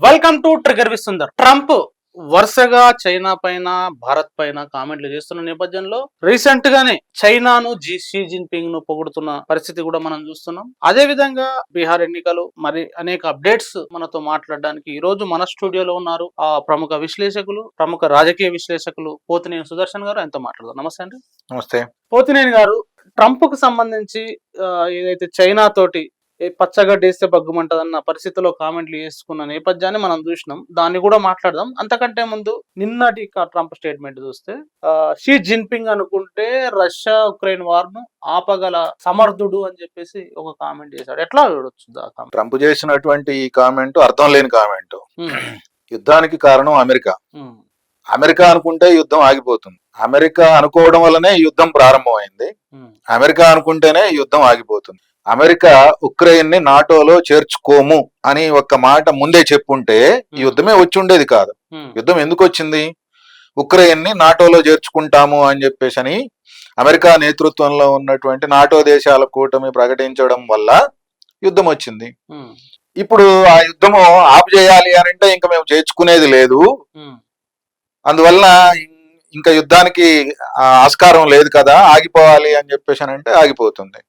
Welcome to trigger విస్తుందర్ Trump వరుసగా China పైన భారత్ పైన కామెంట్లు చేస్తున్న నేపథ్యంలో రీసెంట్ గానే చైనాను జీ షీ జిన్పింగ్ను పొగుడుతున్న పరిస్థితి కూడా మనం చూస్తున్నాం. అదే విధంగా బీహార్ ఎన్నికలు మరి అనేక అప్డేట్స్ మనతో మాట్లాడడానికి ఈ రోజు మన స్టూడియోలో ఉన్నారు ఆ ప్రముఖ విశ్లేషకులు ప్రముఖ రాజకీయ విశ్లేషకులు పోతినేని సుదర్శన్ గారు. ఆయనతో మాట్లాడదాం. నమస్తే అండి. నమస్తే. పోతినేని గారు ట్రంప్కు సంబంధించి ఏదైతే చైనా తోటి ఏ పచ్చగడ్డేస్తే బగ్గుమంటదన్న పరిస్థితిలో కామెంట్లు చేసుకున్న నేపథ్యాన్ని మనం చూసినాం. దాన్ని కూడా మాట్లాడదాం. అంతకంటే ముందు నిన్నటి ట్రంప్ స్టేట్మెంట్ చూస్తే షీ జిన్పింగ్ అనుకుంటే రష్యా ఉక్రెయిన్ వార్ను ఆపగల సమర్థుడు అని చెప్పేసి ఒక కామెంట్ చేశాడు. ఎట్లా చూడొచ్చు? ట్రంప్ చేసినటువంటి ఈ కామెంట్ అర్థం లేని కామెంట్. యుద్ధానికి కారణం అమెరికా. అమెరికా అనుకుంటే యుద్ధం ఆగిపోతుంది. అమెరికా అనుకోవడం వల్లనే యుద్ధం ప్రారంభమైంది. అమెరికా అనుకుంటేనే యుద్ధం ఆగిపోతుంది. అమెరికా ఉక్రెయిన్ని నాటోలో చేర్చుకోము అని ఒక్క మాట ముందే చెప్పుంటే ఈ యుద్ధమే వచ్చి ఉండేది కాదు యుద్ధం ఎందుకు వచ్చింది? ఉక్రెయిన్ని నాటోలో చేర్చుకుంటాము అని చెప్పేసి అని అమెరికా నేతృత్వంలో ఉన్నటువంటి నాటో దేశాల కూటమి ప్రకటించడం వల్ల యుద్ధం వచ్చింది. ఇప్పుడు ఆ యుద్ధము ఆపు చేయాలి అని అంటే ఇంకా మేము చేర్చుకునేది లేదు. అందువల్ల ఇంకా యుద్ధానికి ఆస్కారం లేదు కదా ఆగిపోవాలి అని చెప్పేసి అని అంటే ఆగిపోతుంది.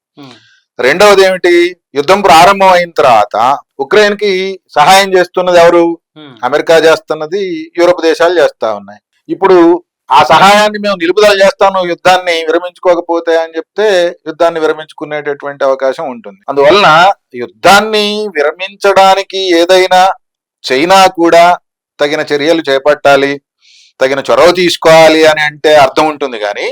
రెండవది ఏమిటి? యుద్ధం ప్రారంభం అయిన తర్వాత ఉక్రెయిన్కి సహాయం చేస్తున్నది ఎవరు? అమెరికా చేస్తున్నది యూరోప్ దేశాలు చేస్తా ఉన్నాయి. ఇప్పుడు ఆ సహాయాన్ని మేము నిలుపుదల చేస్తాను యుద్ధాన్ని విరమించుకోకపోతే అని చెప్తే యుద్ధాన్ని విరమించుకునేటటువంటి అవకాశం ఉంటుంది. అందువలన యుద్ధాన్ని విరమించడానికి ఏదైనా చైనా కూడా తగిన చర్యలు చేపట్టాలి తగిన చొరవ తీసుకోవాలి అని అంటే అర్థం ఉంటుంది కానీ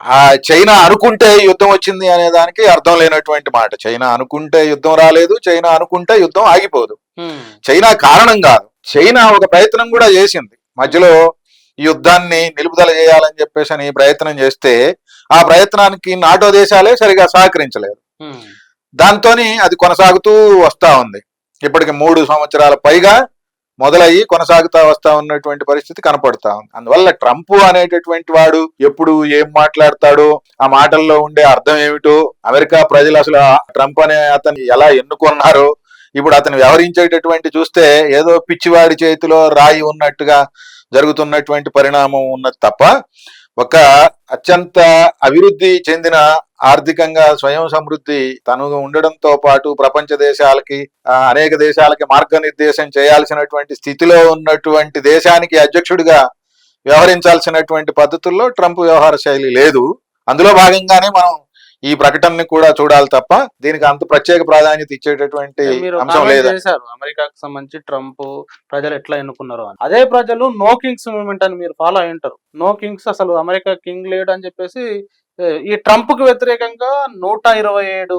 ఆ చైనా అనుకుంటే యుద్ధం వచ్చింది అనే దానికి అర్థం లేనటువంటి మాట. చైనా అనుకుంటే యుద్ధం రాలేదు చైనా అనుకుంటే యుద్ధం ఆగిపోదు. చైనా కారణం కాదు. చైనా ఒక ప్రయత్నం కూడా చేసింది. మధ్యలో యుద్ధాన్ని నిలుపుదల చేయాలని చెప్పేసి అని ప్రయత్నం చేస్తే ఆ ప్రయత్నానికి నాటో దేశాలే సరిగా సహకరించలేదు. దాంతోని అది కొనసాగుతూ వస్తా ఉంది. ఇప్పటికి మూడు సంవత్సరాల పైగా మొదలయ్యి కొనసాగుతా వస్తా ఉన్నటువంటి పరిస్థితి కనపడతా ఉంది. అందువల్ల ట్రంప్ అనేటటువంటి వాడు ఎప్పుడు ఏం మాట్లాడతాడో ఆ మాటల్లో ఉండే అర్థం ఏమిటో అమెరికా ప్రజలు అసలు ట్రంప్ అనే అతను ఎలా ఎన్నుకున్నారో ఇప్పుడు అతను వ్యవహరించేటటువంటి చూస్తే ఏదో పిచ్చివాడి చేతిలో రాయి ఉన్నట్టుగా జరుగుతున్నటువంటి పరిణామం ఉన్నది తప్ప ఒక అత్యంత అభివృద్ధి చెందిన ఆర్థికంగా స్వయం సమృద్ధి తను ఉండడంతో పాటు ప్రపంచ దేశాలకి అనేక దేశాలకి మార్గనిర్దేశం చేయాల్సినటువంటి స్థితిలో ఉన్నటువంటి దేశానికి అధ్యక్షుడిగా వ్యవహరించాల్సినటువంటి పద్ధతుల్లో ట్రంప్ వ్యవహార శైలి లేదు. అందులో భాగంగానే మనం ఈ ప్రకటనని కూడా చూడాలి తప్ప దీనికి అంత ప్రత్యేక ప్రాధాన్యత ఇచ్చేటటువంటి అంశం లేదు. అమెరికాకు సంబంధించి ట్రంప్ ప్రజలు ఎట్లా ఎన్నుకున్నారు అని. అదే ప్రజలు నో కింగ్స్ మూవ్మెంట్ అని మీరు ఫాలో అయి ఉంటారు నో కింగ్స్ అసలు అమెరికా కింగ్ లేడు అని చెప్పేసి ఈ ట్రంప్కు వ్యతిరేకంగా నూట ఇరవై ఏడు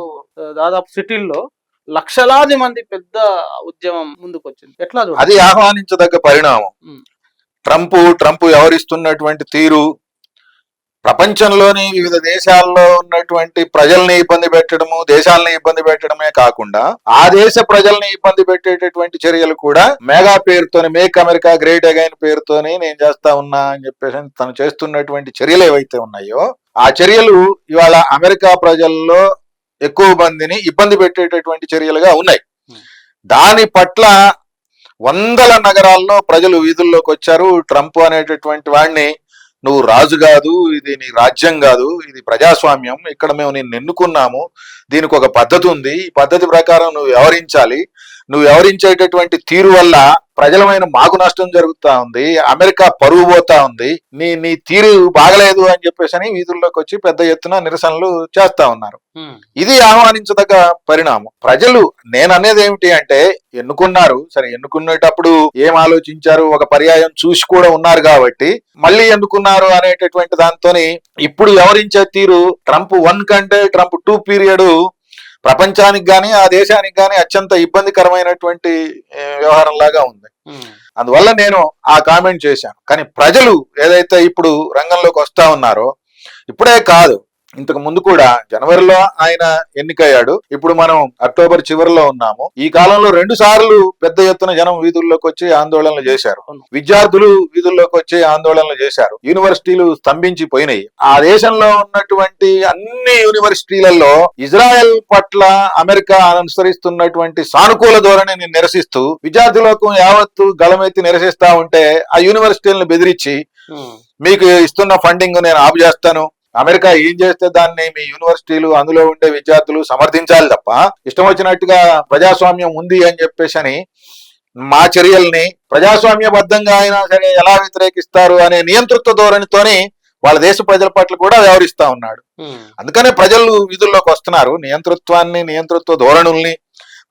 దాదాపు సిటీల్లో లక్షలాది మంది పెద్ద ఉద్యమం ముందుకు వచ్చింది ఎట్లా అది ఆహ్వానించదగ్గ పరిణామం. ట్రంప్ ట్రంప్ వ్యవహరిస్తున్నటువంటి తీరు ప్రపంచంలోని వివిధ దేశాల్లో ఉన్నటువంటి ప్రజల్ని ఇబ్బంది పెట్టడము దేశాలని ఇబ్బంది పెట్టడమే కాకుండా ఆ దేశ ప్రజల్ని ఇబ్బంది పెట్టేటటువంటి చర్యలు కూడా మెగా పేరుతోని మేక్ అమెరికా గ్రేట్ అగైన్ పేరుతోని నేను చేస్తా ఉన్నా అని చెప్పేసి తను చేస్తున్నటువంటి చర్యలు ఏవైతే ఉన్నాయో ఆ చర్యలు ఇవాళ అమెరికా ప్రజల్లో ఎక్కువ మందిని ఇబ్బంది పెట్టేటటువంటి చర్యలుగా ఉన్నాయి. దాని పట్ల వందల నగరాల్లో ప్రజలు వీధుల్లోకి వచ్చారు. ట్రంప్ అనేటటువంటి వాడిని నువ్వు రాజు కాదు ఇది నీ రాజ్యం కాదు ఇది ప్రజాస్వామ్యం ఇక్కడ మేము నిన్ను ఎన్నుకున్నాము దీనికి ఒక పద్ధతి ఉంది ఈ పద్ధతి ప్రకారం నువ్వు వ్యవహరించాలి నువ్వు వ్యవహరించేటటువంటి తీరు వల్ల ప్రజలమైన మాకు నష్టం జరుగుతా ఉంది అమెరికా పరువు పోతా ఉంది నీ నీ తీరు బాగలేదు అని చెప్పేసి అని వీధుల్లోకి వచ్చి పెద్ద ఎత్తున నిరసనలు చేస్తా ఉన్నారు. ఇది ఆహ్వానించదగ్గ పరిణామం. ప్రజలు నేను అనేది ఏమిటి అంటే ఎన్నుకున్నారు సరే ఎన్నుకునేటప్పుడు ఏం ఆలోచించారు ఒక పర్యాయం చూసి కూడా ఉన్నారు కాబట్టి మళ్ళీ ఎన్నుకున్నారు అనేటటువంటి దాంతోని ఇప్పుడు వ్యవహరించే తీరు ట్రంప్ వన్ కంటే ట్రంప్ టూ పీరియడ్ ప్రపంచానికి గాని ఆ దేశానికి గాని అత్యంత ఇబ్బందికరమైనటువంటి వ్యవహారం లాగా ఉంది. అందువల్ల నేను ఆ కామెంట్ చేశాను. కానీ ప్రజలు ఏదైతే ఇప్పుడు రంగంలోకి వస్తా ఉన్నారో ఇప్పుడే కాదు. ఇంతకు ముందు కూడా జనవరిలో ఆయన ఎన్నికయ్యాడు. ఇప్పుడు మనం అక్టోబర్ చివరిలో ఉన్నాము. ఈ కాలంలో రెండు సార్లు పెద్ద ఎత్తున జనం వీధుల్లోకి వచ్చి ఆందోళనలు చేశారు. విద్యార్థులు వీధుల్లోకి వచ్చి ఆందోళనలు చేశారు. యూనివర్సిటీలు స్తంభించి పోయినాయి ఆ దేశంలో ఉన్నటువంటి అన్ని యూనివర్సిటీలలో ఇజ్రాయెల్ పట్ల అమెరికా అనుసరిస్తున్నటువంటి సానుకూల ధోరణిని నిరసిస్తూ విద్యార్థులకు యావత్తు గళమెత్తి నిరసిస్తా ఉంటే ఆ యూనివర్సిటీలను బెదిరించి మీకు ఇస్తున్న ఫండింగ్ నేను ఆపు చేస్తాను. అమెరికా ఏం చేస్తే దాన్ని మీ యూనివర్సిటీలు అందులో ఉండే విద్యార్థులు సమర్థించాలి తప్ప ఇష్టం వచ్చినట్టుగా ప్రజాస్వామ్యం ఉంది అని చెప్పేసి అని మా చర్యల్ని ప్రజాస్వామ్యబద్ధంగా అయినా సరే ఎలా వ్యతిరేకిస్తారు అనే నియంతృత్వ ధోరణితోని వాళ్ళ దేశ ప్రజల పట్ల కూడా వ్యవహరిస్తా ఉన్నాడు. అందుకనే ప్రజలు వీధుల్లోకి వస్తున్నారు. నియంతృత్వాన్ని నియంతృత్వ ధోరణుల్ని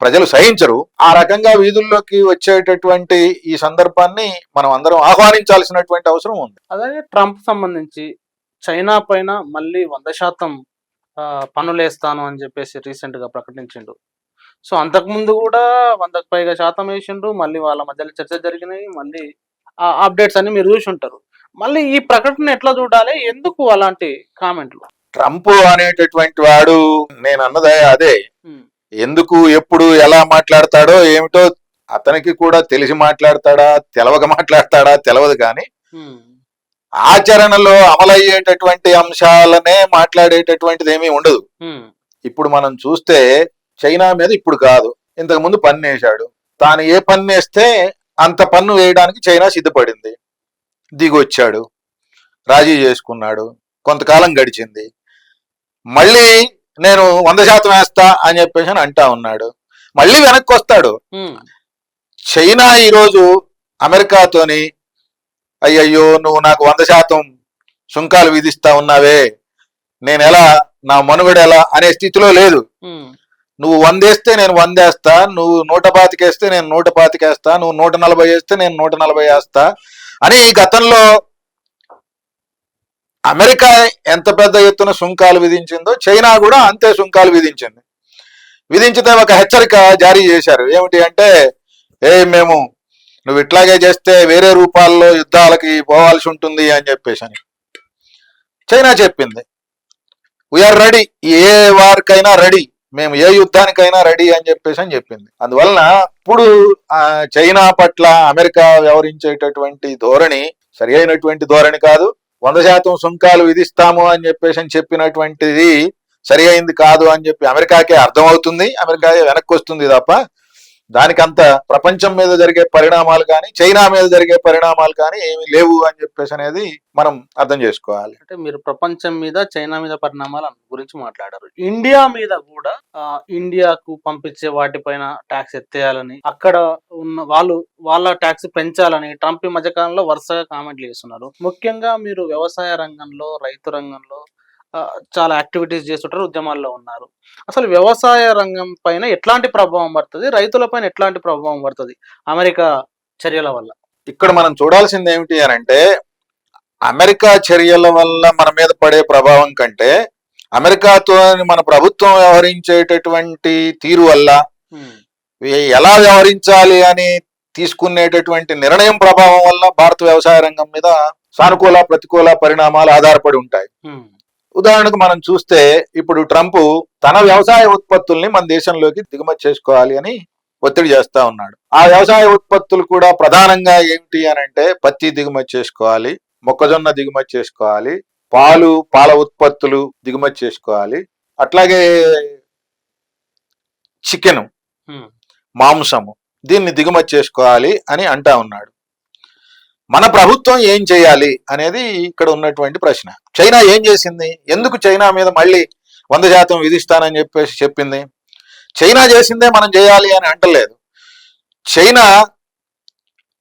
ప్రజలు సహించరు. ఆ రకంగా వీధుల్లోకి వచ్చేటటువంటి ఈ సందర్భాన్ని మనం అందరం ఆహ్వానించాల్సినటువంటి అవసరం ఉంది. అలాగే ట్రంప్ సంబంధించి చైనా పైన మళ్ళీ వంద శాతం పన్నులేస్తాను అని చెప్పేసి రీసెంట్గా ప్రకటించిండు. సో అంతకుముందు కూడా వందకు పైగా శాతం వేసిండు మళ్ళీ వాళ్ళ మధ్యలో చర్చ జరిగినాయి మళ్ళీ ఆ అప్డేట్స్ అన్ని మీరు చూసి ఉంటారు. మళ్ళీ ఈ ప్రకటన ఎట్లా చూడాలి? ఎందుకు అలాంటి కామెంట్లు? ట్రంప్ అనేటటువంటి వాడు నేను అన్నదే అదే ఎందుకు ఎప్పుడు ఎలా మాట్లాడతాడో ఏమిటో అతనికి కూడా తెలిసి మాట్లాడతాడా తెలవక మాట్లాడతాడా తెలవదు కానీ ఆచరణలో అమలయ్యేటటువంటి అంశాలనే మాట్లాడేటటువంటిది ఏమీ ఉండదు ఇప్పుడు మనం చూస్తే చైనా మీద ఇప్పుడు కాదు. ఇంతకు ముందు పన్ను వేశాడు. తాను ఏ పన్ను వేస్తే అంత పన్ను వేయడానికి చైనా సిద్ధపడింది. దిగొచ్చాడు. రాజీ చేసుకున్నాడు. కొంతకాలం గడిచింది. మళ్ళీ నేను వంద శాతం వేస్తా అని చెప్పేసి అని అంటా ఉన్నాడు. మళ్ళీ వెనక్కి వస్తాడు చైనా ఈరోజు అమెరికాతోని అయ్యయ్యో నువ్వు నాకు వంద శాతం సుంకాలు విధిస్తా ఉన్నావే. నేను ఎలా నా మనుగడ ఎలా అనే స్థితిలో లేదు. నువ్వు వందేస్తే నేను వందేస్తా నువ్వు నూట పాతికేస్తే నేను నూట పాతికేస్తా నువ్వు నూట నలభై వేస్తే నేను నూట నలభై వేస్తా అని ఈ గతంలో అమెరికా ఎంత పెద్ద ఎత్తున సుంకాలు విధించిందో చైనా కూడా అంతే సుంకాలు విధించింది. విధించితే ఒక హెచ్చరిక జారీ చేశారు. ఏమిటి అంటే ఏ మేము నువ్వు ఇట్లాగే చేస్తే వేరే రూపాల్లో యుద్ధాలకి పోవాల్సి ఉంటుంది అని చెప్పేసి అని. చైనా చెప్పింది. వీఆర్ రెడీ ఏ వారికైనా రెడీ మేము ఏ యుద్ధానికైనా రెడీ అని చెప్పేసి అని చెప్పింది. అందువలన ఇప్పుడు ఆ, చైనా పట్ల అమెరికా వ్యవహరించేటటువంటి ధోరణి సరి అయినటువంటి ధోరణి కాదు. వంద శాతం సుంకాలు విధిస్తాము అని చెప్పేసి అని చెప్పినటువంటిది సరి అయింది కాదు అని చెప్పి అమెరికాకే అర్థమవుతుంది. అమెరికా వెనక్కి వస్తుంది తప్ప దానికంత ప్రపంచం మీద జరిగే పరిణామాలు కానీ చైనా మీద జరిగే పరిణామాలు కానీ ఏమీ లేవు అని చెప్పేసి అనేది మనం అర్థం చేసుకోవాలి. అంటే మీరు ప్రపంచం మీద చైనా మీద పరిణామాల గురించి మాట్లాడారు. ఇండియా మీద కూడా ఇండియాకు పంపించే వాటిపైన ట్యాక్స్ ఎత్తేయాలని అక్కడ ఉన్న వాళ్ళు వాళ్ళ ట్యాక్స్ పెంచాలని ట్రంప్ ఈ మధ్యకాలంలో వరుసగా కామెంట్లు చేస్తున్నారు. ముఖ్యంగా మీరు వ్యవసాయ రంగంలో రైతు రంగంలో చాలా యాక్టివిటీస్ చేస్తుంటారు ఉద్యమాల్లో ఉన్నారు. అసలు వ్యవసాయ రంగం పైన ఎట్లాంటి ప్రభావం పడుతుంది? రైతుల పైన ఎట్లాంటి ప్రభావం పడుతుంది? అమెరికా చర్యల వల్ల. ఇక్కడ మనం చూడాల్సింది ఏమిటి అని అంటే అమెరికా చర్యల వల్ల మన మీద పడే ప్రభావం కంటే అమెరికాతో మన ప్రభుత్వం వ్యవహరించేటటువంటి తీరు వల్ల ఎలా వ్యవహరించాలి అని తీసుకునేటటువంటి నిర్ణయం ప్రభావం వల్ల భారత వ్యవసాయ రంగం మీద సానుకూల ప్రతికూల పరిణామాలు ఆధారపడి ఉంటాయి. ఉదాహరణకు మనం చూస్తే ఇప్పుడు ట్రంప్ తన వ్యవసాయ ఉత్పత్తుల్ని మన దేశంలోకి దిగుమతి చేసుకోవాలి అని ఒత్తిడి చేస్తా ఉన్నాడు. ఆ వ్యవసాయ ఉత్పత్తులు కూడా ప్రధానంగా ఏమిటి అని అంటే పత్తి దిగుమతి చేసుకోవాలి మొక్కజొన్న దిగుమతి చేసుకోవాలి పాలు పాల ఉత్పత్తులు దిగుమతి చేసుకోవాలి అట్లాగే చికెన్ మాంసము దీన్ని దిగుమతి చేసుకోవాలి అని అంటా ఉన్నాడు. మన ప్రభుత్వం ఏం చేయాలి అనేది ఇక్కడ ఉన్నటువంటి ప్రశ్న. చైనా ఏం చేసింది? ఎందుకు చైనా మీద మళ్ళీ వంద శాతం విధిస్తానని చెప్పేసి చెప్పింది? చైనా చేసిందే మనం చేయాలి అని అంటలేదు. చైనా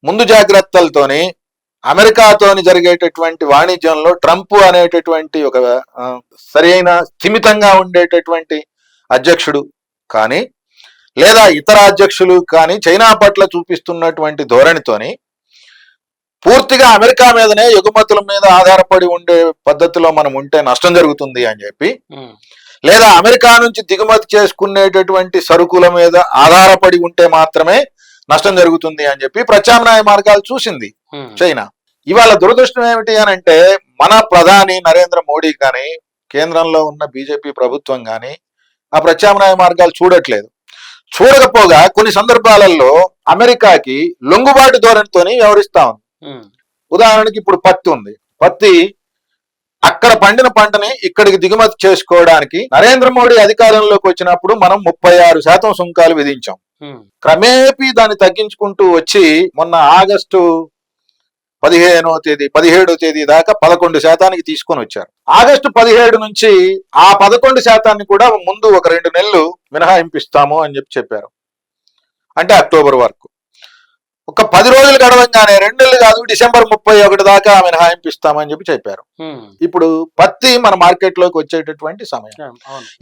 ముందు జాగ్రత్తలతోని అమెరికాతోని జరిగేటటువంటి వాణిజ్యంలో ట్రంప్ అనేటటువంటి ఒక సరైన స్థిమితంగా ఉండేటటువంటి అధ్యక్షుడు కానీ లేదా ఇతర అధ్యక్షులు కానీ చైనా పట్ల చూపిస్తున్నటువంటి ధోరణితోని పూర్తిగా అమెరికా మీదనే ఎగుమతుల మీద ఆధారపడి ఉండే పద్ధతిలో మనం ఉంటే నష్టం జరుగుతుంది అని చెప్పి లేదా అమెరికా నుంచి దిగుమతి చేసుకునేటటువంటి సరుకుల మీద ఆధారపడి ఉంటే మాత్రమే నష్టం జరుగుతుంది అని చెప్పి ప్రత్యామ్నాయ మార్గాలు చూసింది చైనా. ఇవాళ దురదృష్టం ఏమిటి అని అంటే మన ప్రధాని నరేంద్ర మోడీ కానీ కేంద్రంలో ఉన్న బీజేపీ ప్రభుత్వం కానీ ఆ ప్రత్యామ్నాయ మార్గాలు చూడట్లేదు. చూడకపోగా కొన్ని సందర్భాలలో అమెరికాకి లొంగుబాటు ధోరణితోని వ్యవహరిస్తా ఉంది. ఉదాహరణకి ఇప్పుడు పత్తి ఉంది. పత్తి అక్కడ పండిన పంటని ఇక్కడికి దిగుమతి చేసుకోవడానికి నరేంద్ర మోడీ అధికారంలోకి వచ్చినప్పుడు మనం ముప్పై ఆరు శాతం సుంకాలు విధించాం. క్రమేపీ దాన్ని తగ్గించుకుంటూ వచ్చి మొన్న ఆగస్టు పదిహేనో తేదీ పదిహేడో తేదీ దాకా పదకొండు శాతానికి తీసుకొని వచ్చారు. ఆగస్టు పదిహేడు నుంచి ఆ పదకొండు శాతాన్ని కూడా ముందు ఒక రెండు నెలలు మినహాయింపిస్తాము అని చెప్పి చెప్పారు. అంటే అక్టోబర్ వరకు. ఒక పది రోజులు గడవంగానే రెండు నెలలు కాదు డిసెంబర్ ముప్పై ఒకటి దాకా మినహాయింపిస్తామని చెప్పి చెప్పారు. ఇప్పుడు పత్తి మన మార్కెట్లోకి వచ్చేటటువంటి సమయం.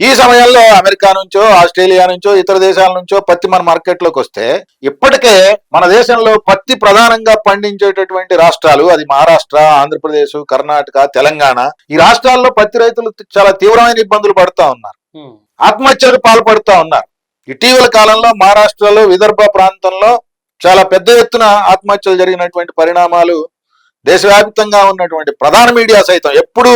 ఈ సమయంలో అమెరికా నుంచో ఆస్ట్రేలియా నుంచో ఇతర దేశాల నుంచో పత్తి మన మార్కెట్లోకి వస్తే ఇప్పటికే మన దేశంలో పత్తి ప్రధానంగా పండించేటటువంటి రాష్ట్రాలు అది మహారాష్ట్ర ఆంధ్రప్రదేశ్ కర్ణాటక తెలంగాణ ఈ రాష్ట్రాల్లో పత్తి రైతులు చాలా తీవ్రమైన ఇబ్బందులు పడుతూ ఉన్నారు. ఆత్మహత్యలు పాల్పడుతూ ఉన్నారు. ఇటీవల కాలంలో మహారాష్ట్రలో విదర్భ ప్రాంతంలో చాలా పెద్ద ఎత్తున ఆత్మహత్యలు జరిగినటువంటి పరిణామాలు దేశవ్యాప్తంగా ఉన్నటువంటి ప్రధాన మీడియా సైతం ఎప్పుడు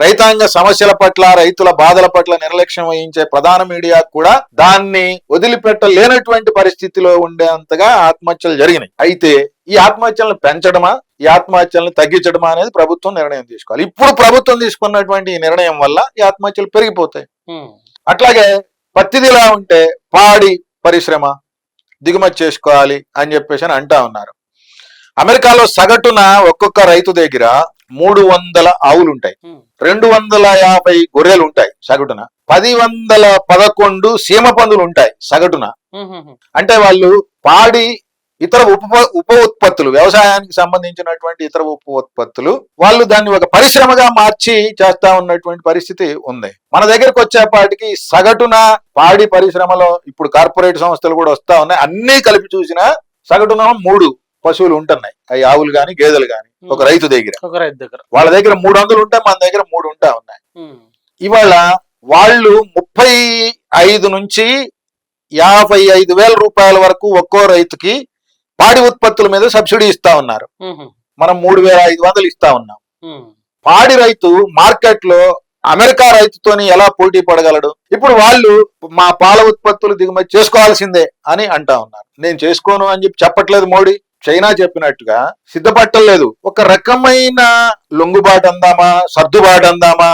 రైతాంగ సమస్యల పట్ల రైతుల బాధల పట్ల నిర్లక్ష్యం వహించే ప్రధాన మీడియా కూడా దాన్ని వదిలిపెట్టలేనటువంటి పరిస్థితిలో ఉండేంతగా ఆత్మహత్యలు జరిగినాయి. అయితే ఈ ఆత్మహత్యలను పెంచడమా ఈ ఆత్మహత్యలను తగ్గించడమా అనేది ప్రభుత్వం నిర్ణయం తీసుకోవాలి. ఇప్పుడు ప్రభుత్వం తీసుకున్నటువంటి ఈ నిర్ణయం వల్ల ఈ ఆత్మహత్యలు పెరిగిపోతాయి. అట్లాగే పత్తిదిలా ఉంటే పాడి పరిశ్రమ దిగుమతి చేసుకోవాలి అని చెప్పేసి అని అంటా ఉన్నారు. అమెరికాలో సగటున ఒక్కొక్క రైతు దగ్గర మూడు వందల ఆవులు ఉంటాయి. రెండు వందల యాభై గొర్రెలు ఉంటాయి సగటున. పది వందల పదకొండు సీమ పందులు ఉంటాయి సగటున. అంటే వాళ్ళు పాడి ఇతర ఉప ఉప ఉత్పత్తులు వ్యవసాయానికి సంబంధించినటువంటి ఇతర ఉప ఉత్పత్తులు వాళ్ళు దాన్ని ఒక పరిశ్రమగా మార్చి చేస్తా ఉన్నటువంటి పరిస్థితి ఉంది. మన దగ్గరకు వచ్చేపాటికి సగటున పాడి పరిశ్రమలో ఇప్పుడు కార్పొరేట్ సంస్థలు కూడా వస్తా ఉన్నాయి. అన్ని కలిపి చూసినా సగటున మూడు పశువులు ఉంటున్నాయి. అవి ఆవులు గాని గేదెలు గాని ఒక రైతు దగ్గర. ఒక రైతు దగ్గర. వాళ్ళ దగ్గర మూడు వందలు ఉంటాయి మన దగ్గర మూడు ఉంటా ఉన్నాయి. ఇవాళ వాళ్ళు ముప్పై ఐదు నుంచి యాభై ఐదు వేల రూపాయల వరకు ఒక్కో రైతుకి పాడి ఉత్పత్తుల మీద సబ్సిడీ ఇస్తా ఉన్నారు. మనం మూడు వేల ఐదు వందలు ఇస్తా ఉన్నాం. పాడి రైతు మార్కెట్లో అమెరికా రైతుతోని ఎలా పోటీ పడగలడు? ఇప్పుడు వాళ్ళు మా పాల ఉత్పత్తులు దిగుమతి చేసుకోవాల్సిందే అని అంటా ఉన్నారు. నేను చేసుకోను అని చెప్పి చెప్పట్లేదు మోడీ. చైనా చెప్పినట్టుగా సిద్ధపట్టలేదు ఒక రకమైన లొంగుబాటు అందామా? సర్దుబాటు అందామా?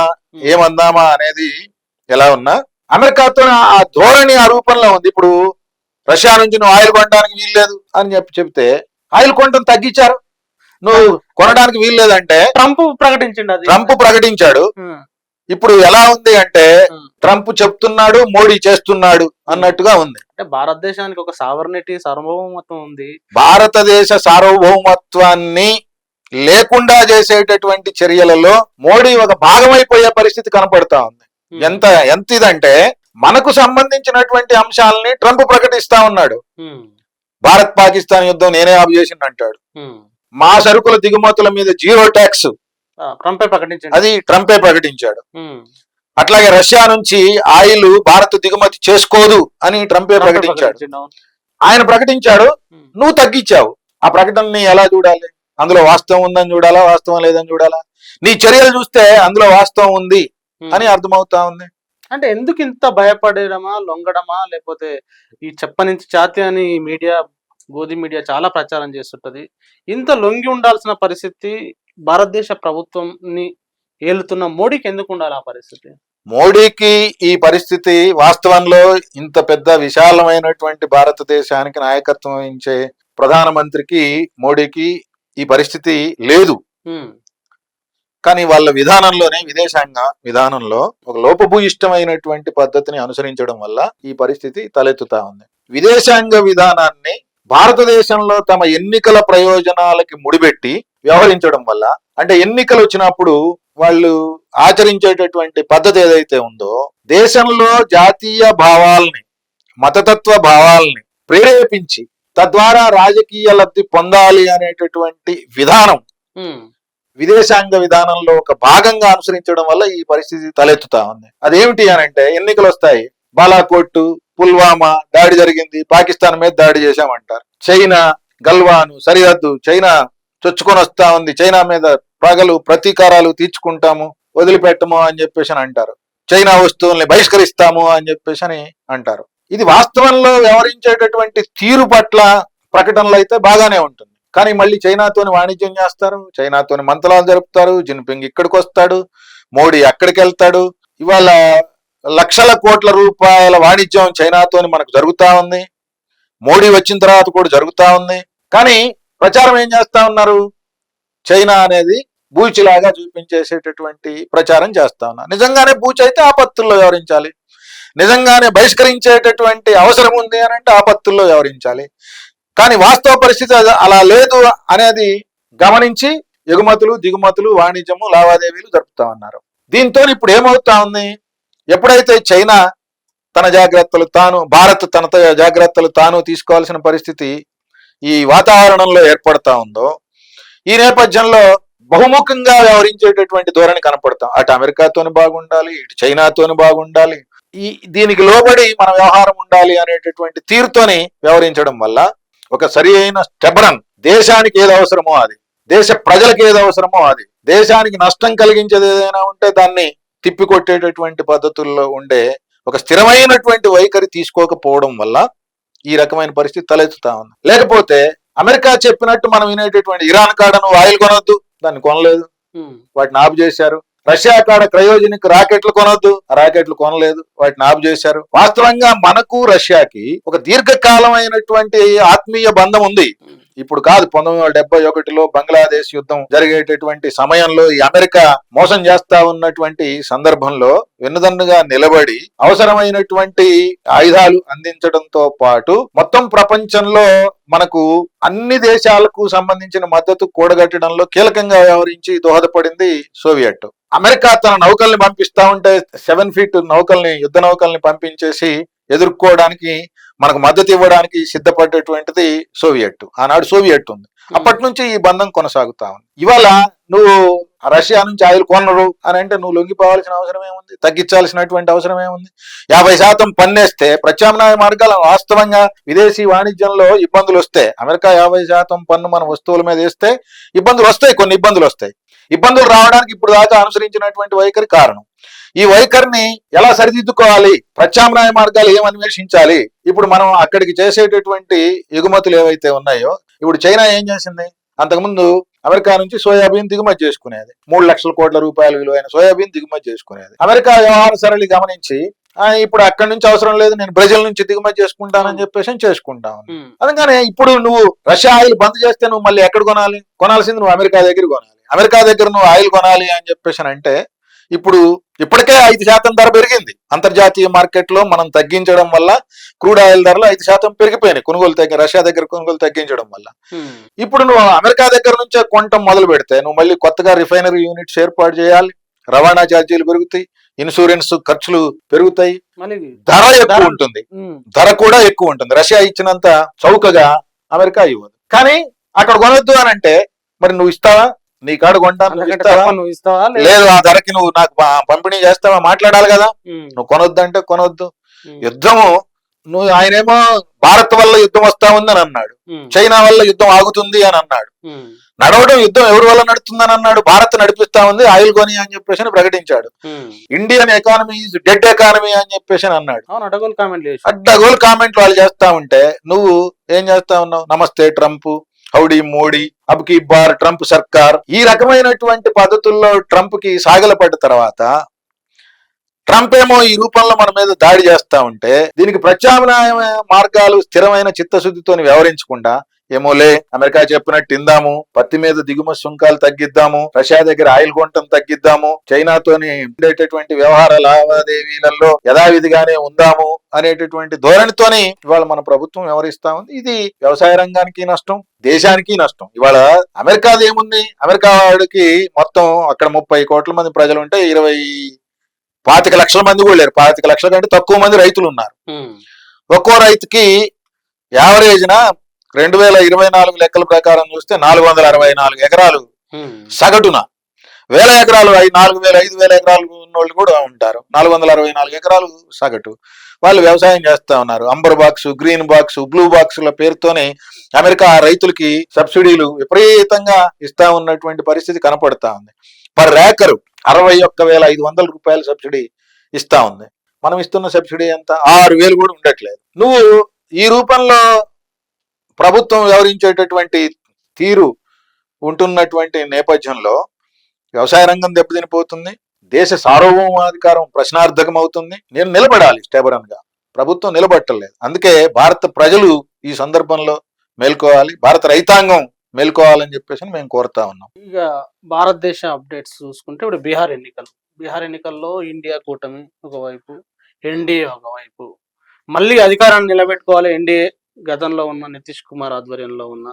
ఏమందామా అనేది ఎలా ఉన్నా అమెరికాతో ఆ ధోరణి ఆ రూపంలో ఉంది. ఇప్పుడు రష్యా నుంచి నువ్వు ఆయిల్ కొనడానికి వీల్లేదు అని చెప్పి చెప్తే ఆయిల్ కొనడం తగ్గించారు. నువ్వు కొనడానికి వీల్లేదంటే ట్రంప్ ప్రకటించిండు అది. ట్రంప్ ప్రకటించాడు. ఇప్పుడు ఎలా ఉంది అంటే. ట్రంప్ చెప్తున్నాడు మోడీ చేస్తున్నాడు అన్నట్టుగా ఉంది. అంటే భారతదేశానికి ఒక సావర్నిటీ సార్వభౌమత్వం ఉంది. భారతదేశ సార్వభౌమత్వాన్ని లేకుండా చేసేటటువంటి చర్యలలో మోడీ ఒక భాగమైపోయే పరిస్థితి కనపడతా ఉంది. ఎంత ఎంత ఇదంటే మనకు సంబంధించినటువంటి అంశాలని ట్రంప్ ప్రకటిస్తా ఉన్నాడు. భారత్ పాకిస్తాన్ యుద్ధం నేనే ఆపు చేసిండు అంటాడు. మా సరుకుల దిగుమతుల మీద జీరో ట్యాక్స్. ట్రంపే ప్రకటించండి. అది ట్రంపే ప్రకటించాడు. అట్లాగే రష్యా నుంచి ఆయిల్ భారత్ దిగుమతి చేసుకోదు అని ట్రంపే ప్రకటించాడు. ఆయన ప్రకటించాడు నువ్వు తగ్గించావు. ఆ ప్రకటనని ఎలా చూడాలి? అందులో వాస్తవం ఉందని చూడాలా? వాస్తవం లేదని చూడాలా? నీ చర్యలు చూస్తే అందులో వాస్తవం ఉంది అని అర్థమవుతా ఉంది. అంటే ఎందుకు ఇంత భయపడడమా లొంగడమా? లేకపోతే ఈ చెప్పనించి ఛాతి అని మీడియా గోధి మీడియా చాలా ప్రచారం చేస్తుంటది. ఇంత లొంగి ఉండాల్సిన పరిస్థితి భారతదేశ ప్రభుత్వంని ఏలుతున్న మోడీకి ఎందుకు ఉండాలి ఆ పరిస్థితి? మోడీకి ఈ పరిస్థితి వాస్తవంలో ఇంత పెద్ద విశాలమైనటువంటి భారతదేశానికి నాయకత్వం వహించే ప్రధానమంత్రికి మోడీకి ఈ పరిస్థితి లేదు. కానీ వాళ్ళ విధానంలోనే విదేశాంగ విధానంలో ఒక లోపభూయిష్టమైనటువంటి పద్ధతిని అనుసరించడం వల్ల ఈ పరిస్థితి తలెత్తుతా ఉంది. విదేశాంగ విధానాన్ని భారతదేశంలో తమ ఎన్నికల ప్రయోజనాలకి ముడిపెట్టి వ్యవహరించడం వల్ల అంటే ఎన్నికలు వచ్చినప్పుడు వాళ్ళు ఆచరించేటటువంటి పద్ధతి ఏదైతే ఉందో దేశంలో జాతీయ భావాల్ని మతతత్వ భావాల్ని ప్రేరేపించి తద్వారా రాజకీయ లబ్ధి పొందాలి అనేటటువంటి విధానం విదేశాంగ విధానంలో ఒక భాగంగా అనుసరించడం వల్ల ఈ పరిస్థితి తలెత్తుతా ఉంది. అదేమిటి అని అంటే ఎన్నికలు వస్తాయి బాలాకోట్ పుల్వామా దాడి జరిగింది. పాకిస్తాన్ మీద దాడి చేశామంటారు. చైనా గల్వాను సరిహద్దు చైనా చొచ్చుకొని వస్తా ఉంది. చైనా మీద పగలు ప్రతీకారాలు తీర్చుకుంటాము వదిలిపెట్టము అని చెప్పేసి అని అంటారు. చైనా వస్తువుల్ని బహిష్కరిస్తాము అని చెప్పేసి అని అంటారు. ఇది వాస్తవంలో వ్యవహరించేటటువంటి తీరు పట్ల ప్రకటనలు అయితే బాగానే ఉంటుంది కానీ మళ్ళీ చైనాతోని వాణిజ్యం చేస్తారు చైనాతోని మంతలాలు జరుపుతారు జిన్పింగ్ ఇక్కడికి వస్తాడు మోడీ అక్కడికి వెళ్తాడు ఇవాళ లక్షల కోట్ల రూపాయల వాణిజ్యం చైనాతోని మనకు జరుగుతూ ఉంది. మోడీ వచ్చిన తర్వాత కూడా జరుగుతూ ఉంది. కానీ ప్రచారం ఏం చేస్తా ఉన్నారు? చైనా అనేది బూచిలాగా చూపించేసేటటువంటి ప్రచారం చేస్తా ఉన్నారు నిజంగానే బూచి అయితే ఆపత్తుల్లో వ్యవహరించాలి. నిజంగానే బహిష్కరించేటటువంటి అవసరం ఉంది అని అంటే ఆపత్తుల్లో వ్యవహరించాలి. కానీ వాస్తవ పరిస్థితి అలా లేదు అనేది గమనించి ఎగుమతులు దిగుమతులు వాణిజ్యము లావాదేవీలు జరుపుతా ఉన్నారు. దీంతో ఇప్పుడు ఏమవుతా ఉంది? ఎప్పుడైతే చైనా తన జాగ్రత్తలు తాను భారత్ తన జాగ్రత్తలు తాను తీసుకోవాల్సిన పరిస్థితి ఈ వాతావరణంలో ఏర్పడతా ఉందో ఈ నేపథ్యంలో బహుముఖంగా వ్యవహరించేటటువంటి ధోరణి కనపడతాం అటు అమెరికాతోని బాగుండాలి ఇటు చైనాతోని బాగుండాలి. ఈ దీనికి లోబడి మన వ్యవహారం ఉండాలి అనేటటువంటి తీరుతోని వ్యవహరించడం వల్ల ఒక సరి అయిన స్టెబరన్ దేశానికి ఏది అవసరమో అది. దేశ ప్రజలకు ఏది అవసరమో అది. దేశానికి నష్టం కలిగించేది ఏదైనా ఉంటే దాన్ని తిప్పికొట్టేటటువంటి పద్ధతుల్లో ఉండే ఒక స్థిరమైనటువంటి వైఖరి తీసుకోకపోవడం వల్ల ఈ రకమైన పరిస్థితి తలెత్తుతా ఉంది. లేకపోతే అమెరికా చెప్పినట్టు మనం వినేటటువంటి ఇరాన్ కాడ నువ్వు ఆయిల్ కొనొద్దు దాన్ని కొనలేదు. వాటిని ఆపు చేశారు. రష్యా కాడ క్రయోజనిక్ రాకెట్లు కొనొద్దు. రాకెట్లు కొనలేదు. వాటిని ఆపు చేశారు. వాస్తవంగా మనకు రష్యాకి ఒక దీర్ఘకాలమైనటువంటి ఆత్మీయ బంధం ఉంది. ఇప్పుడు కాదు పంతొమ్మిది వందల డెబ్బై ఒకటిలో బంగ్లాదేశ్ యుద్ధం జరిగేటటువంటి సమయంలో ఈ అమెరికా మోసం చేస్తా ఉన్నటువంటి సందర్భంలో వెన్నుదన్నుగా నిలబడి అవసరమైనటువంటి ఆయుధాలు అందించడంతో పాటు మొత్తం ప్రపంచంలో మనకు అన్ని దేశాలకు సంబంధించిన మద్దతు కూడగట్టడంలో కీలకంగా వ్యవహరించి దోహదపడింది సోవియట్. అమెరికా తన నౌకల్ని పంపిస్తా ఉంటే సెవెన్ ఫీట్ నౌకల్ని యుద్ధ నౌకల్ని పంపించేసి ఎదుర్కోవడానికి మనకు మద్దతు ఇవ్వడానికి సిద్ధపడ్డటువంటిది సోవియట్. ఆనాడు సోవియట్ ఉంది. అప్పటి నుంచి ఈ బంధం కొనసాగుతా ఉంది. ఇవాళ నువ్వు రష్యా నుంచి ఆయిల్ కొనరు అని అంటే నువ్వు లొంగిపోవాల్సిన అవసరం ఏముంది? తగ్గించాల్సినటువంటి అవసరం ఏముంది? యాభై శాతం పన్నేస్తే ప్రత్యామ్నాయ మార్గాలు వాస్తవంగా విదేశీ వాణిజ్యంలో ఇబ్బందులు వస్తాయి అమెరికా యాభై శాతం పన్ను మన వస్తువుల మీద వేస్తే ఇబ్బందులు వస్తాయి కొన్ని ఇబ్బందులు వస్తాయి. ఇబ్బందులు రావడానికి ఇప్పుడు దాకా అనుసరించినటువంటి వైఖరి కారణం. ఈ వైఖరిని ఎలా సరిదిద్దుకోవాలి? ప్రత్యామ్నాయ మార్గాలు ఏం అన్వేషించాలి? ఇప్పుడు మనం అక్కడికి చేసేటటువంటి ఎగుమతులు ఏవైతే ఉన్నాయో ఇప్పుడు చైనా ఏం చేసింది? అంతకుముందు అమెరికా నుంచి సోయాబీన్ దిగుమతి చేసుకునేది. మూడు లక్షల కోట్ల రూపాయల విలువైన సోయాబీన్ దిగుమతి చేసుకునేది. అమెరికా వ్యవహార సరళి గమనించి ఇప్పుడు అక్కడి నుంచి అవసరం లేదు నేను బ్రెజిల్ నుంచి దిగుమతి చేసుకుంటానని చెప్పేసి చేసుకుంటా ఉంది. ఉమ్, అందుకనే ఇప్పుడు నువ్వు రష్యా ఆయిల్ బంద్ చేస్తే నువ్వు మళ్ళీ ఎక్కడ కొనాలి? కొనాల్సింది నువ్వు అమెరికా దగ్గర కొనాలి. అమెరికా దగ్గర నువ్వు ఆయిల్ కొనాలి అని చెప్పేసి అంటే ఇప్పుడు ఇప్పటికే ఐదు శాతం ధర పెరిగింది. అంతర్జాతీయ మార్కెట్లో మనం తగ్గించడం వల్ల క్రూడ్ ఆయిల్ ధరలు ఐదు శాతం పెరిగిపోయినాయి కొనుగోలు తగ్గి రష్యా దగ్గర కొనుగోలు తగ్గించడం వల్ల. ఇప్పుడు నువ్వు అమెరికా దగ్గర నుంచే కొనటం మొదలు పెడితే నువ్వు మళ్ళీ కొత్తగా రిఫైనరీ యూనిట్స్ ఏర్పాటు చేయాలి. రవాణా ఛార్జీలు పెరుగుతాయి ఇన్సూరెన్స్ ఖర్చులు పెరుగుతాయి. ధర ఎక్కువ ఉంటుంది. ధర కూడా ఎక్కువ ఉంటుంది. రష్యా ఇచ్చినంత చౌకగా అమెరికా ఇవ్వదు. కానీ అక్కడ కొనొద్దు అని అంటే మరి నువ్వు ఇస్తావా? నీ కాడ కొంటాను లేదా? ఆ ధరకి నువ్వు నాకు పంపిణీ చేస్తావా? మాట్లాడాలి కదా. నువ్వు కొనొద్దు. అంటే కొనొద్దు యుద్ధము నువ్వు ఆయనేమో భారత్ వల్ల యుద్ధం వస్తా ఉందని అన్నాడు. చైనా వల్ల యుద్ధం ఆగుతుంది అని అన్నాడు. నడవడం యుద్ధం ఎవరి వల్ల నడుస్తుందని అన్నాడు. భారత్ నడిపిస్తా ఉంది ఆయిల్ కొని అని చెప్పేసి ప్రకటించాడు. Indian economy is dead economy అని చెప్పేసి అని అన్నాడు. కామెంట్ అడ్డగోలు కామెంట్లు వాళ్ళు చేస్తా ఉంటే నువ్వు ఏం చేస్తా ఉన్నావు? నమస్తే ట్రంప్. హౌడీ మోడీ అబ్కి బార్ ట్రంప్ సర్కార్ ఈ రకమైనటువంటి పద్ధతుల్లో ట్రంప్కి సాగలపడ్డ తర్వాత ట్రంప్ ఏమో ఈ రూపంలో మన మీద దాడి చేస్తా ఉంటే దీనికి ప్రత్యామ్నాయ మార్గాలు స్థిరమైన చిత్తశుద్ధితోని వ్యవహరించకుండా ఏమోలే అమెరికా చెప్పినట్టు ఇందాము పత్తి మీద దిగుమతి సుంకాలు తగ్గిద్దాము రష్యా దగ్గర ఆయిల్ కొనటం తగ్గిద్దాము చైనాతోని ఉండేటటువంటి వ్యవహార లావాదేవీలలో యథావిధిగానే ఉందాము అనేటటువంటి ధోరణితోని ఇవాళ మన ప్రభుత్వం వ్యవహరిస్తా ఉంది. ఇది వ్యవసాయ రంగానికి నష్టం దేశానికి నష్టం. ఇవాళ అమెరికాది ఏముంది? అమెరికా వాడికి మొత్తం అక్కడ ముప్పై కోట్ల మంది ప్రజలు ఉంటే ఇరవై పాతిక లక్షల మంది కూడా లేరు. పాతిక లక్షల కంటే తక్కువ మంది రైతులు ఉన్నారు ఒక్కో రైతుకి యావరేజ్న రెండు వేల ఇరవై నాలుగు లెక్కల ప్రకారం చూస్తే నాలుగు వందల అరవై నాలుగు ఎకరాలు సగటున. వేల ఎకరాలు నాలుగు వేల ఐదు వేల ఎకరాలు ఉన్నోళ్ళు కూడా ఉంటారు. నాలుగు వందల అరవై నాలుగు ఎకరాలు సగటు. వాళ్ళు వ్యవసాయం చేస్తా ఉన్నారు. Amber box green box blue బాక్సుల పేరుతోనే అమెరికా రైతులకి సబ్సిడీలు విపరీతంగా ఇస్తా ఉన్నటువంటి పరిస్థితి కనపడతా ఉంది. పర్ రేకరు అరవై ఒక్క వేల ఐదు వందల రూపాయల సబ్సిడీ ఇస్తా ఉంది. మనం ఇస్తున్న సబ్సిడీ ఎంత? ఆరు వేలు కూడా ఉండట్లేదు. నువ్వు ఈ రూపంలో ప్రభుత్వం వ్యవహరించేటటువంటి తీరు ఉంటున్నటువంటి నేపథ్యంలో వ్యవసాయ రంగం దెబ్బతినిపోతుంది దేశ సార్వభౌమాధికారం ప్రశ్నార్థకం అవుతుంది నేను నిలబడాలి స్టెబరన్గా ప్రభుత్వం నిలబట్టలేదు. అందుకే భారత ప్రజలు ఈ సందర్భంలో మేల్కోవాలి భారత రైతాంగం మేల్కోవాలని చెప్పేసి మేము కోరుతా ఉన్నాం. ఇక భారతదేశ అప్డేట్స్ చూసుకుంటే ఇప్పుడు బీహార్ ఎన్నికలు. బీహార్ ఎన్నికల్లో ఇండియా కూటమి ఒకవైపు ఎన్డీఏ ఒకవైపు. మళ్ళీ అధికారాన్ని నిలబెట్టుకోవాలి ఎన్డీఏ గతంలో ఉన్న నితీష్ కుమార్ ఆధ్వర్యంలో ఉన్న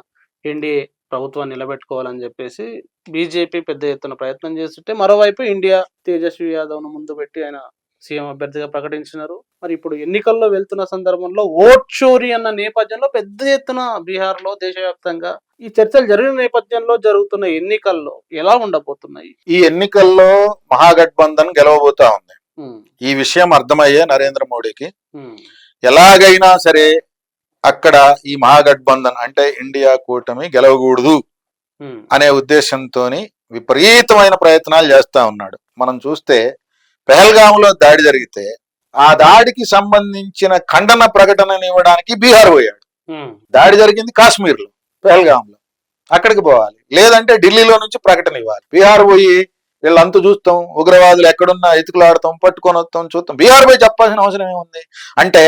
ఎన్డీఏ ప్రభుత్వాన్ని నిలబెట్టుకోవాలని చెప్పేసి బీజేపీ పెద్ద ఎత్తున ప్రయత్నం చేస్తుంటే మరోవైపు ఇండియా తేజస్వి యాదవ్ను ముందు పెట్టి ఆయన సీఎం అభ్యర్థిగా ప్రకటించినారు. మరి ఇప్పుడు ఎన్నికల్లో వెళ్తున్న సందర్భంలో ఓట్ చోరీ అన్న నేపథ్యంలో పెద్ద ఎత్తున బీహార్లో దేశవ్యాప్తంగా ఈ చర్చలు జరిగిన నేపథ్యంలో జరుగుతున్న ఎన్నికల్లో ఎలా ఉండబోతున్నాయి? ఈ ఎన్నికల్లో మహాగఠబంధన్ గెలవబోతా ఉంది. ఈ విషయం అర్థమయ్యే నరేంద్ర మోడీకి. ఎలాగైనా సరే అక్కడ ఈ మహాగఠబంధన్ అంటే ఇండియా కూటమి గెలవకూడదు అనే ఉద్దేశంతో విపరీతమైన ప్రయత్నాలు చేస్తా ఉన్నాడు. మనం చూస్తే పెహల్గాంలో దాడి జరిగితే ఆ దాడికి సంబంధించిన ఖండన ప్రకటనని ఇవ్వడానికి బీహార్ పోయాడు. దాడి జరిగింది కాశ్మీర్లో పెహల్గాంలో. అక్కడికి పోవాలి. లేదంటే ఢిల్లీలో నుంచి ప్రకటన ఇవ్వాలి. బీహార్ పోయి వీళ్ళంతా చూస్తాం ఉగ్రవాదులు ఎక్కడున్నా ఎతుకులాడతాం పట్టుకొని వస్తాం చూస్తాం. బీహార్ పోయి చెప్పాల్సిన అవసరం ఏముంది? అంటే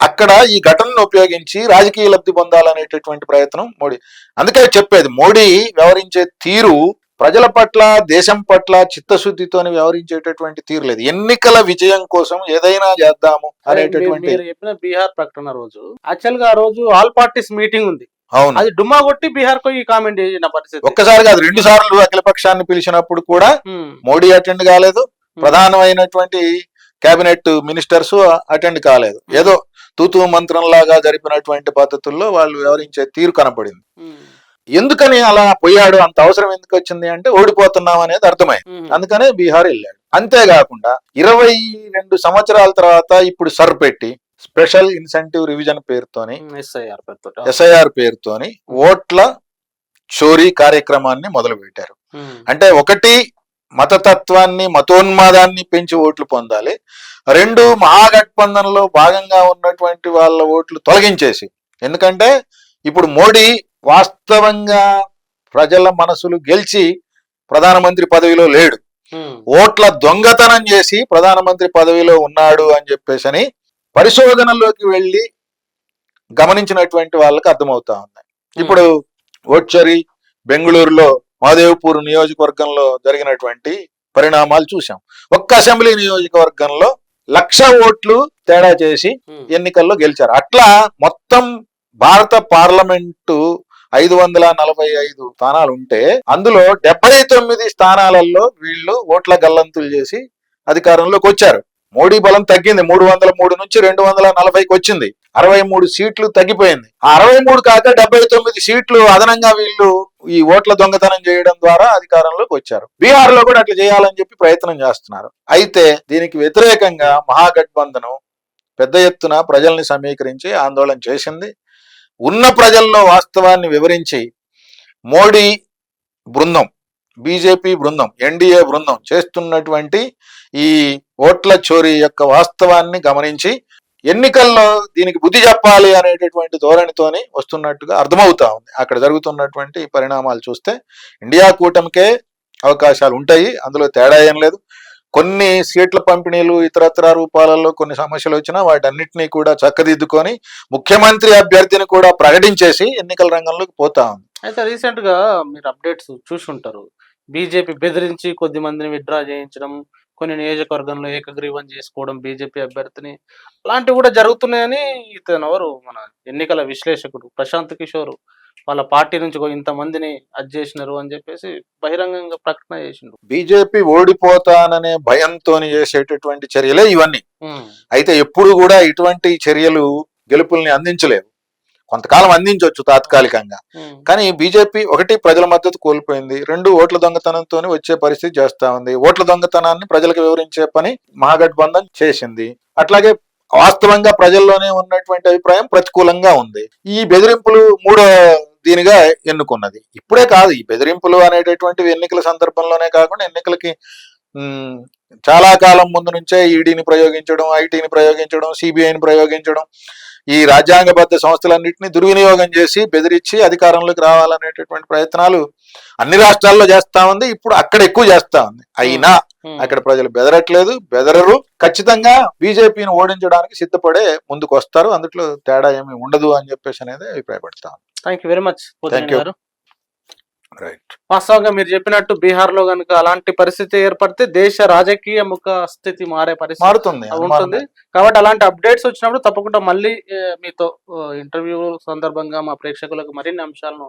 అక్కడ ఈ ఘటనను ఉపయోగించి రాజకీయ లబ్ధి పొందాలనేటటువంటి ప్రయత్నం మోడీ. అందుకే చెప్పేది మోడీ వ్యవహరించే తీరు ప్రజల పట్ల దేశం పట్ల చిత్తశుద్ధితోని వ్యవహరించేటటువంటి తీరు లేదు. ఎన్నికల విజయం కోసం ఏదైనా చేద్దాము అనేటటువంటి చెప్పిన బీహార్ ప్రకటన రోజు యాక్చువల్గా ఆ రోజు ఆల్ పార్టీస్ మీటింగ్ ఉంది. అవును. అది డుమ్మా కొట్టి బీహార్కు ఈ కామెంట్ చేసిన పరిస్థితి. ఒక్కసారి కాదు రెండు సార్లు అఖిల పక్షాన్ని పిలిచినప్పుడు కూడా మోడీ అటెండ్ కాలేదు. ప్రధానమైనటువంటి కేబినెట్ మినిస్టర్స్ అటెండ్ కాలేదు. ఏదో తూతు మంత్రం లాగా జరిపినటువంటి పద్ధతుల్లో వాళ్ళు వ్యవహరించే తీరు కనపడింది. ఎందుకని అలా పోయాడు? అంత అవసరం ఎందుకు వచ్చింది అంటే ఓడిపోతున్నాం అనేది అర్థమైంది అందుకనే బీహార్ వెళ్ళాడు. అంతేకాకుండా ఇరవై రెండు సంవత్సరాల తర్వాత ఇప్పుడు సర్ పెట్టి స్పెషల్ ఇన్సెంటివ్ రివిజన్ పేరుతోని. ఎస్ఐఆర్ పేరుతోని ఓట్ల చోరీ కార్యక్రమాన్ని మొదలు పెట్టారు అంటే ఒకటి మతతత్వాన్ని మతోన్మాదాన్ని పెంచి ఓట్లు పొందాలి. రెండు మహాగఠబంధన్లో భాగంగా ఉన్నటువంటి వాళ్ళ ఓట్లు తొలగించేసి ఎందుకంటే ఇప్పుడు మోడీ వాస్తవంగా ప్రజల మనసులు గెలిచి ప్రధానమంత్రి పదవిలో లేడు. ఓట్ల దొంగతనం చేసి ప్రధానమంత్రి పదవిలో ఉన్నాడు అని చెప్పేసి అని పరిశోధనలోకి వెళ్ళి గమనించినటువంటి వాళ్ళకి అర్థమవుతా ఉంది ఇప్పుడు ఓడ్చరి బెంగళూరులో మాదేవ్పూర్ నియోజకవర్గంలో జరిగినటువంటి పరిణామాలు చూసాం ఒక్క అసెంబ్లీ నియోజకవర్గంలో లక్ష ఓట్లు తేడా చేసి ఎన్నికల్లో గెలిచారు. అట్లా మొత్తం భారత పార్లమెంటు ఐదు వందల నలభై ఐదు స్థానాలు ఉంటే అందులో డెబ్బై తొమ్మిది స్థానాలలో వీళ్ళు ఓట్ల గల్లంతులు చేసి అధికారంలోకి వచ్చారు. మోడీ బలం తగ్గింది. మూడు వందల మూడు నుంచి రెండు వందల నలభైకి వచ్చింది. అరవై మూడు సీట్లు తగ్గిపోయింది. ఆ అరవై మూడు కాక డెబ్బై తొమ్మిది సీట్లు అదనంగా వీళ్ళు ఈ ఓట్ల దొంగతనం చేయడం ద్వారా అధికారంలోకి వచ్చారు. బీహార్లో కూడా అట్లా చేయాలని చెప్పి ప్రయత్నం చేస్తున్నారు. అయితే దీనికి వ్యతిరేకంగా మహాగఠబంధనం పెద్ద ఎత్తున ప్రజల్ని సమీకరించి ఆందోళన చేసింది. ఉన్న ప్రజల్లో వాస్తవాన్ని వివరించి మోడీ బృందం బీజేపీ బృందం ఎన్డీఏ బృందం చేస్తున్నటువంటి ఈ ఓట్ల చోరీ యొక్క వాస్తవాన్ని గమనించి ఎన్నికల్లో దీనికి బుద్ధి చెప్పాలి అనేటటువంటి ధోరణితోని వస్తున్నట్టుగా అర్థమవుతా ఉంది. అక్కడ జరుగుతున్నటువంటి పరిణామాలు చూస్తే ఇండియా కూటమికే అవకాశాలు ఉంటాయి. అందులో తేడా ఏం లేదు. కొన్ని సీట్ల పంపిణీలు ఇతరత్ర రూపాలలో కొన్ని సమస్యలు వచ్చినా వాటన్నిటినీ కూడా చక్కదిద్దుకొని ముఖ్యమంత్రి అభ్యర్థిని కూడా ప్రకటించేసి ఎన్నికల రంగంలోకి పోతా ఉంది. అయితే రీసెంట్గా మీరు అప్డేట్స్ చూసుంటారు. బీజేపీ బెదిరించి కొద్ది మందిని విత్డ్రా చేయించడం కొన్ని నియోజకవర్గంలో ఏకగ్రీవం చేసుకోవడం బీజేపీ అభ్యర్థిని అలాంటివి కూడా జరుగుతున్నాయని ఇతను ఎవరు? మన ఎన్నికల విశ్లేషకుడు ప్రశాంత్ కిషోర్ వాళ్ళ పార్టీ నుంచి ఇంతమందిని అది చేసినారు అని చెప్పేసి బహిరంగంగా ప్రకటన చేసిండు. బీజేపీ ఓడిపోతాననే భయంతో చేసేటటువంటి చర్యలే ఇవన్నీ. అయితే ఎప్పుడు కూడా ఇటువంటి చర్యలు గెలుపుల్ని అందించలేవు కొంతకాలం అందించవచ్చు తాత్కాలికంగా. కానీ బీజేపీ ఒకటి ప్రజల మద్దతు కోల్పోయింది. రెండు ఓట్ల దొంగతనంతో వచ్చే పరిస్థితి చేస్తా ఉంది. ఓట్ల దొంగతనాన్ని ప్రజలకు వివరించే పని మహాగఠబంధన్ చేసింది. అట్లాగే వాస్తవంగా ప్రజల్లోనే ఉన్నటువంటి అభిప్రాయం ప్రతికూలంగా ఉంది. ఈ బెదిరింపులు మూడో దీనిగా ఎన్నుకున్నది. ఇప్పుడే కాదు ఈ బెదిరింపులు అనేటటువంటివి ఎన్నికల సందర్భంలోనే కాకుండా ఎన్నికలకి చాలా కాలం ముందు నుంచే ఈడీని ప్రయోగించడం ఐటీని ప్రయోగించడం సిబిఐని ప్రయోగించడం ఈ రాజ్యాంగబద్ధ సంస్థలన్నింటినీ దుర్వినియోగం చేసి బెదిరించి అధికారంలోకి రావాలనేటటువంటి ప్రయత్నాలు అన్ని రాష్ట్రాల్లో చేస్తా ఉంది. ఇప్పుడు అక్కడ ఎక్కువ చేస్తా ఉంది. అయినా. అక్కడ ప్రజలు బెదరట్లేదు బెదరరు. ఖచ్చితంగా బీజేపీని ఓడించడానికి సిద్ధపడే ముందుకు వస్తారు అందుట్లో తేడా ఏమీ ఉండదు అని చెప్పేసి అనేది అభిప్రాయపడతాను thank you very much Thank you. వాస్తవంగా మీరు చెప్పినట్టు బీహార్లో కనుక అలాంటి పరిస్థితి ఏర్పడితే దేశ రాజకీయ ముఖ స్థితి మారే పరిస్థితి మారుతుంది ఉంటుంది. కాబట్టి అలాంటి అప్డేట్స్ వచ్చినప్పుడు తప్పకుండా మళ్ళీ మీతో ఇంటర్వ్యూ సందర్భంగా మా ప్రేక్షకులకు మరిన్ని అంశాలను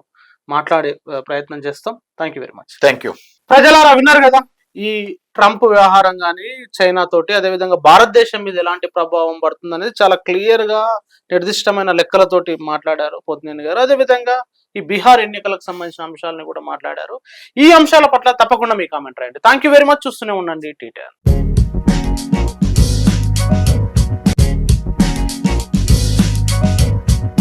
మాట్లాడే ప్రయత్నం చేస్తాం. Thank you very much thank you ప్రజలారా విన్నారు కదా? ఈ ట్రంప్ వ్యవహారం కానీ చైనా తోటి అదేవిధంగా భారతదేశం మీద ఎలాంటి ప్రభావం పడుతుంది అనేది చాలా క్లియర్గా నిర్దిష్టమైన లెక్కలతోటి మాట్లాడారు పొద్దునేని గారు. అదేవిధంగా ఈ బీహార్ ఎన్నికలకు సంబంధించిన అంశాలను కూడా మాట్లాడారు. ఈ అంశాల పట్ల తప్పకుండా మీ కామెంట్ రాయండి. థ్యాంక్ యూ వెరీ మచ్ చూస్తూనే ఉండండి. టీటీఆర్